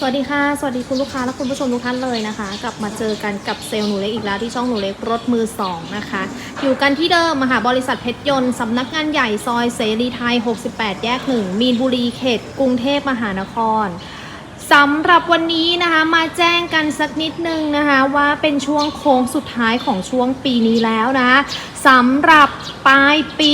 สวัสดีค่ะ สวัสดีคุณลูกค้าและคุณผู้ชมทุกท่านเลยนะคะ กลับมาเจอกันกับเซลล์หนูเล็กอีกแล้วที่ช่องหนูเล็กรถมือสองนะคะ อยู่กันที่เดิมมหาบริษัทเพชรยนต์สำนักงานใหญ่ซอยเสรีไทย 68 แยก 1 มีนบุรีเขต กรุงเทพมหานคร สำหรับวันนี้นะคะมาแจ้งกันสักนิดนึงนะคะว่าเป็นช่วงโค้งสุดท้ายของช่วงปีนี้แล้วนะสำหรับปลายปี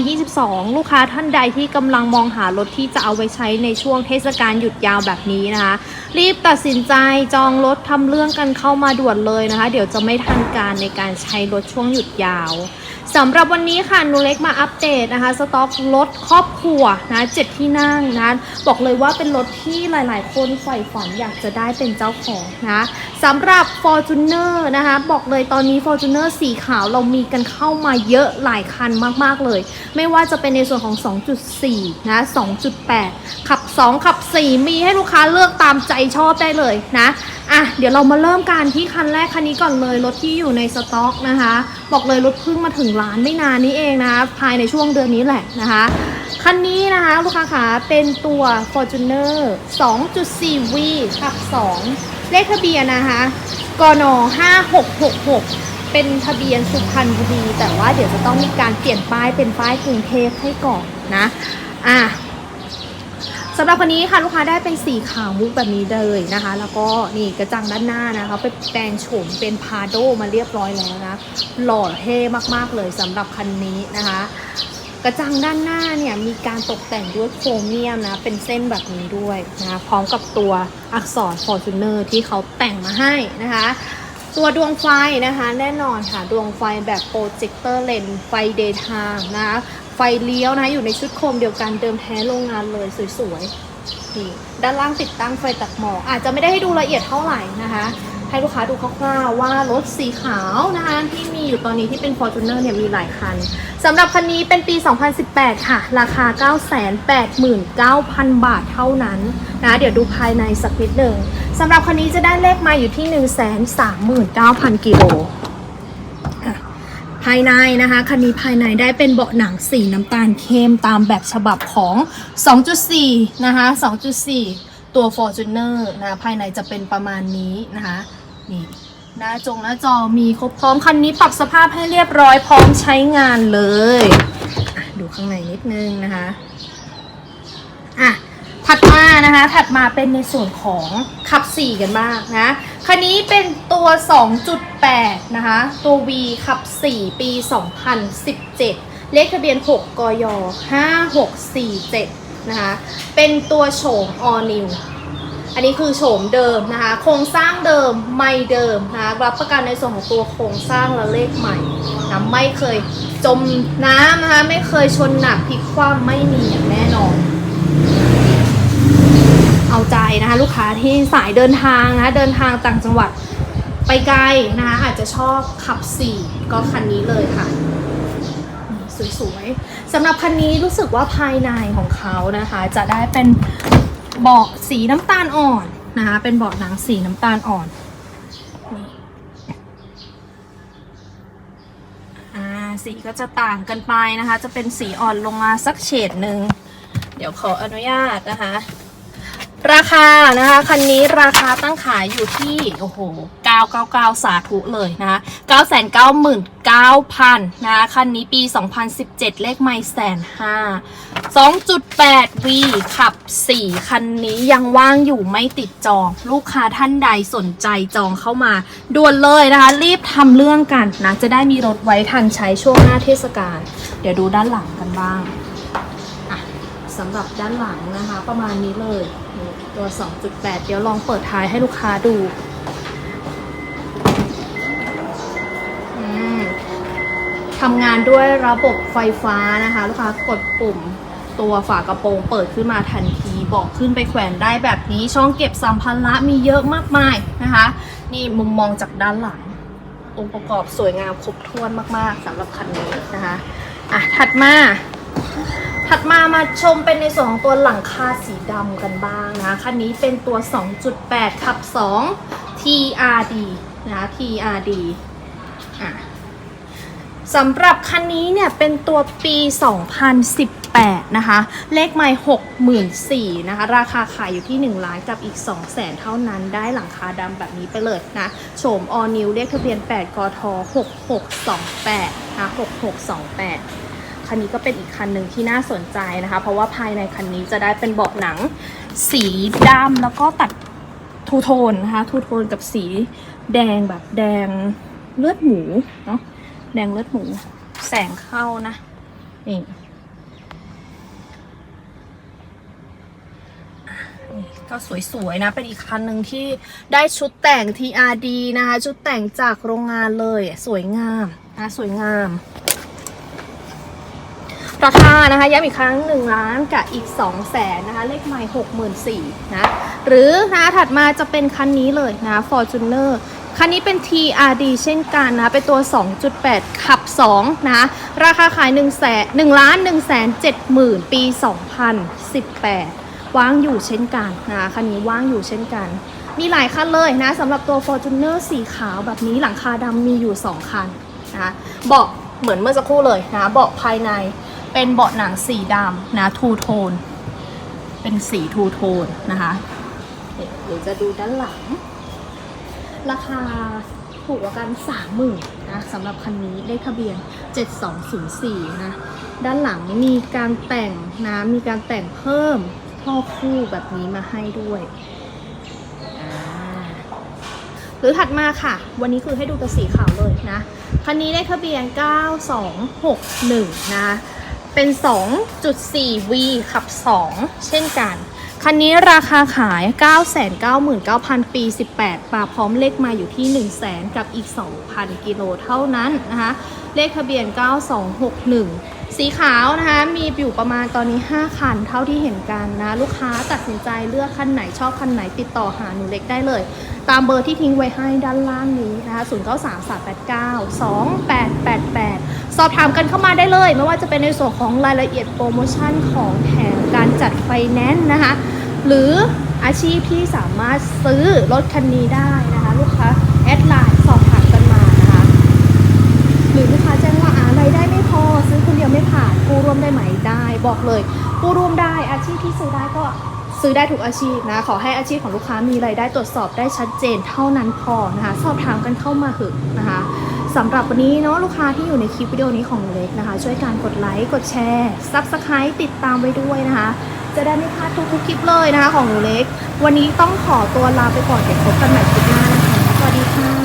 2022 ลูกค้าท่านใดที่กำลังมองหารถที่จะเอาไว้ใช้ในช่วงเทศกาลหยุดยาวแบบนี้นะคะ รีบตัดสินใจจองรถทำเรื่องกันเข้ามาด่วนเลยนะคะ เดี๋ยวจะไม่ทันการในการใช้รถช่วงหยุดยาวสำหรับวันนี้ค่ะนูเล็กมาอัปเดตนะคะ สต็อกรถครอบครัวนะเจ็ดที่นั่งนะบอกเลยว่าเป็นรถที่หลาย ๆคนใฝ่ฝันอยากจะได้เป็นเจ้าของนะสำหรับ Fortuner นะคะ บอกเลยตอนนี้ Fortuner สีขาวเรามีกันเข้ามาเยอะหลายคันมาก ๆ เลย ไม่ว่าจะเป็นในส่วนของ 2.4 นะ 2.8 ขับ 2 ขับ 4 มีให้ลูกค้าเลือกตามใจชอบได้เลยนะอะเดี๋ยวเรามาเริ่มการที่คันแรกคันนี้ก่อนเลยรถที่อยู่ในสต็อกนะคะ บอกเลยรถเพิ่งมาถึงร้านไม่นานนี้เองนะคะภายในช่วงเดือนนี้แหละนะคะ คันนี้นะคะลูกค้าขาเป็นตัว Fortuner 2.4V ขับ 2 เลขทะเบียนนะคะกน5666 เป็นทะเบียนสุพรรณบุรี แต่ว่าเดี๋ยวจะต้องมีการเปลี่ยนป้ายเป็นป้ายกรุงเทพให้ก่อนนะอะสำหรับวันนี้ค่ะลูกค้าได้เป็นสีขาวมุกแบบนี้เลยนะคะ แล้วก็นี่กระจังด้านหน้านะคะไปแปลงโฉมเป็นพาโดมาเรียบร้อยแล้วนะ หล่อเท่มากๆเลยสำหรับคันนี้นะคะ กระจังด้านหน้าเนี่ยมีการตกแต่งด้วยโครเมียมนะ เป็นเส้นแบบนี้ด้วยนะพร้อมกับตัวอักษร Fortuner ที่เขาแต่งมาให้นะคะ ตัวดวงไฟนะคะแน่นอนค่ะ ดวงไฟแบบโปรเจคเตอร์เลนไฟเดย์ไทม์นะคะไฟเลี้ยวนะอยู่ในชุดโคมเดียวกันเดิมแท้โรงงานเลยสวยๆนี่ด้านล่างติดตั้งไฟตัดหมอกอาจจะไม่ได้ให้ดูละเอียดเท่าไหร่นะคะ ให้ลูกค้าดูคร่าวๆว่ารถสีขาวนะคะที่มีอยู่ตอนนี้ที่เป็น Fortuner เนี่ยมีหลายคันสำหรับคันนี้เป็นปี 2018 ค่ะ ราคา 989,000 บาทเท่านั้นนะเดี๋ยวดูภายในสักนิดหนึ่งสำหรับคันนี้จะได้เลขมาอยู่ที่ 139,000 กิโลภายในนะคะคันนี้ภายในได้เป็นเบาะหนังสีน้ำตาลเข้มตามแบบฉบับของ 2.4 นะคะ 2.4 ตัว Fortuner นะภายในจะเป็นประมาณนี้นะคะ นี่หน้าจงหน้าจอมีครบพร้อมคันนี้ปรับสภาพให้เรียบร้อยพร้อมใช้งานเลยดูข้างในนิดนึงนะคะอะถัดมานะคะ ถัดมาเป็นในส่วนของขับ 4 กันบ้างนะ คันนี้เป็นตัว 2.8 นะคะ ตัว V ขับ 4 ปี 2017 เลขทะเบียน 6 กย 5647 นะคะ เป็นตัวโฉม all new อันนี้คือโฉมเดิมนะคะ โครงสร้างเดิมไม่เดิมนะคะรับประกันในส่วนของตัวโครงสร้างและเลขใหม่นะไม่เคยจมน้ำนะคะไม่เคยชนหนักพลิกคว่ำไม่มีอย่างแน่นอน เอาใจนะคะลูกค้าที่สายเดินทางนะคะเดินทางต่างจังหวัดไปไกลนะคะอาจจะชอบขับ4ก็คันนี้เลยค่ะสวยๆสำหรับคันนี้รู้สึกว่าภายในของเขานะคะ จะได้เป็น เบาะสีน้ำตาลอ่อนนะคะ เป็นเบาะหนังสีน้ำตาลอ่อนอ่าสีก็จะต่างกันไปนะคะ จะเป็นสีอ่อนลงมาสักเฉดหนึ่ง เดี๋ยวขออนุญาตนะคะ ราคานะคะ คันนี้ราคาตั้งขายอยู่ที่ โอ้โห 999 สาธุเลยนะคะ999,000นะคะคันนี้ปี 2017 เลขไม่แสนห้า2.8 V ขับ 4 คันนี้ยังว่างอยู่ไม่ติดจอง ลูกค้าท่านใดสนใจจองเข้ามา ด่วนเลยนะคะ รีบทำเรื่องกันนะ จะได้มีรถไว้ทันใช้ช่วงหน้าเทศกาล เดี๋ยวดูด้านหลังกันบ้างสำหรับด้านหลังนะคะ ประมาณนี้เลย ตัว 2.8 เดี๋ยวลองเปิดท้ายให้ลูกค้าดู ทำงานด้วยระบบไฟฟ้านะคะ ลูกค้ากดปุ่มตัวฝากระโปรงเปิดขึ้นมาทันทีบอกขึ้นไปแขวนได้แบบนี้ ช่องเก็บสัมภาระมีเยอะมากมายนะคะ นี่มุมมองจากด้านหลัง องค์ประกอบสวยงามครบถ้วนมาก ๆสำหรับคันนี้นะคะอะถัดมาถัดมามาชมเป็นในส่วนของตัวหลังคาสีดำกันบ้างนะคันนี้เป็นตัว 2.8ขับ 2 TRD นะ TRD อะ สำหรับคันนี้เนี่ยเป็นตัวปี 2018 นะคะ เลขไม่64,000นะคะ ราคาขายอยู่ที่ 1 ล้านกับอีก 2 0 0แสนเท่านั้น ได้หลังคาดำแบบนี้ไปเลยนะ โฉมออนิวเลขทะเบียน 8 กท 6628 นะ 6628 คันนี้ก็เป็นอีกคันหนึ่งที่น่าสนใจนะคะ เพราะว่าภายในคันนี้จะได้เป็นเบาะหนัง สีดำแล้วก็ตัดทูโทนนะคะ ทูโทนกับสีแดงแบบแดงเลือดหมูเนาะ แดงเลือดหมู แสงเข้านะนี่นี่ก็สวยๆนะ เป็นอีกคันหนึ่งที่ได้ชุดแต่ง TRD นะคะ ชุดแต่งจากโรงงานเลย สวยงามนะสวยงาม ราคานะคะย้ำอีกครั้ง 1 ล้านกับอีก 2 0 0แสนนะคะ เลขใหม่ 64,000นะ หรือนะถัดมาจะเป็นคันนี้เลยนะ Fortuner คันนี้เป็น TRD เช่นกันนะ เป็นตัว 2.8 ขับ 2 นะ ราคาขาย1แสน1ล้าน1แสน7หมื่นปี 2018 ว่างอยู่เช่นกันนะคันนี้ว่างอยู่เช่นกัน มีหลายคันเลยนะสำหรับตัว Fortuner สีขาวแบบนี้หลังคาดำมีอยู่ 2 คันนะเบาะเหมือนเมื่อสักครู่เลยนะเบาะภายใน เป็นเบาะหนังสีดำนะทูโทน เป็นสีทูโทนนะคะเดี๋ยวจะดูด้านหลัง ราคาถูกกว่ากันสามหมื่นนะสำหรับคันนี้เลขทะเบียน 7204 นะ ด้านหลังมีการแต่งนะมีการแต่งเพิ่มท่อคู่แบบนี้มาให้ด้วยหรือถัดมาค่ะ วันนี้คือให้ดูตัวสีขาวเลยนะ คันนี้เลขทะเบียน 9261 นะ เป็น 2.4V ขับ 2 เช่นกัน คันนี้ราคาขาย 999,000 ปี 18มาพร้อมเลขมาอยู่ที่ 100,000 กับอีก 2,000 กิโลเท่านั้นนะคะ เลขทะเบียน 9261 สีขาวนะคะ มีอยู่ประมาณตอนนี้ 5 คันเท่าที่เห็นกันนะ ลูกค้าตัดสินใจเลือกคันไหนชอบคันไหนติดต่อหาหนูเล็กได้เลย ตามเบอร์ที่ทิ้งไว้ให้ด้านล่างนี้นะคะ 093 8 9 2 8 8 8 สอบถามกันเข้ามาได้เลย ไม่ว่าจะเป็นในส่วนของรายละเอียดโปรโมชั่นของแถมการจัดไฟแนนซ์นะคะ หรืออาชีพที่สามารถซื้อรถคันนี้ได้นะคะ ลูกค้าแอดไลน์สอบถามกันมานะคะหรือลูกค้าแจ้งว่าอ่ารายได้ไม่พอซื้อคนเดียวไม่ผ่านกู้ร่วมได้ไหมได้บอกเลยกู้ร่วมได้อาชีพที่ซื้อได้ก็ซื้อได้ทุกอาชีพนะขอให้อาชีพของลูกค้ามีรายได้ตรวจสอบได้ชัดเจนเท่านั้นพอนะคะ สอบถามกันเข้ามาหึนะคะ สำหรับวันนี้เนาะลูกค้าที่อยู่ในคลิปวิดีโอนี้ของหนูเล็กนะคะ ช่วยการกดไลค์กดแชร์ซับสไครต์ติดตามไว้ด้วยนะคะ จะได้ไม่พลาดทุกๆคลิปเลยนะคะ ของหนูเล็ก วันนี้ต้องขอตัวลาไปก่อนเดี๋ยวพบกันใหม่คลิปหน้านะคะสวัสดีค่ะ